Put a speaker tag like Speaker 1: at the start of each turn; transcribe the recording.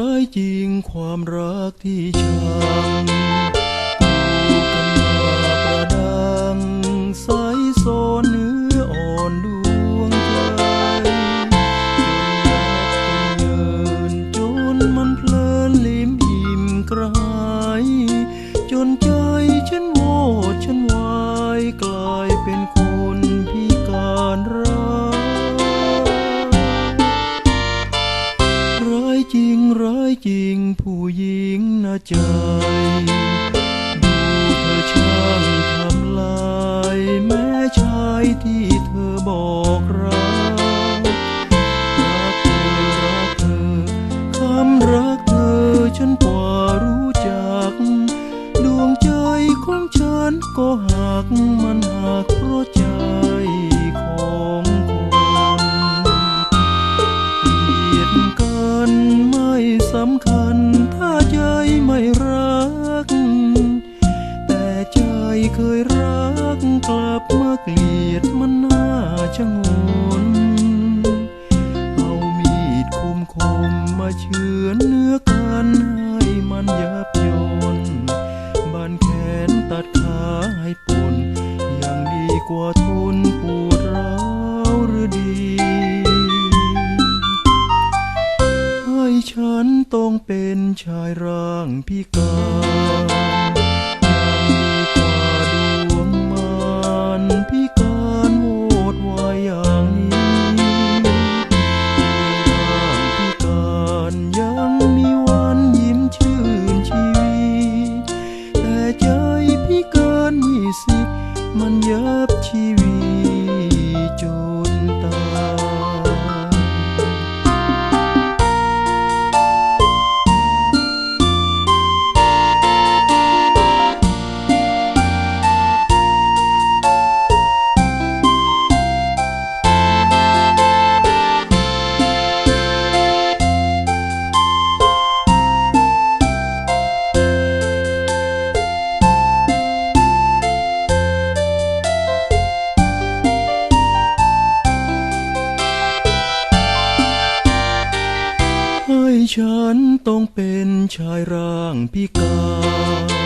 Speaker 1: ร้ายจริงความรักที่ช้งาใจ ดูเธอช่างทำลายแม้ชายที่เธอบอกรักรักเธอรักเธอคำรักเธอฉันกว่ารู้จัก ดวงใจของฉันก็หักมันหักเพราะำคัญถ้าใจไม่รัก แต่ใจเคยรักกลับมาเกลียดมันน่าชะงน เอามีดคมคมๆมาเฉือนเนื้อกันให้มันยับยนบานแขนตัดขาให้ปนยังดีกว่าทนปวดร้าวหรือดี ต้องเป็นชายร่างพิการยังดีกว่าดวงมารพิการโหดวายอย่างนี้ร่างพิการยังมีวันยิ้มชื่นชีวิต แต่ใจพิการมีสิทธิ์มันยับชีวิต ฉันต้องเป็นชายร่างพิการ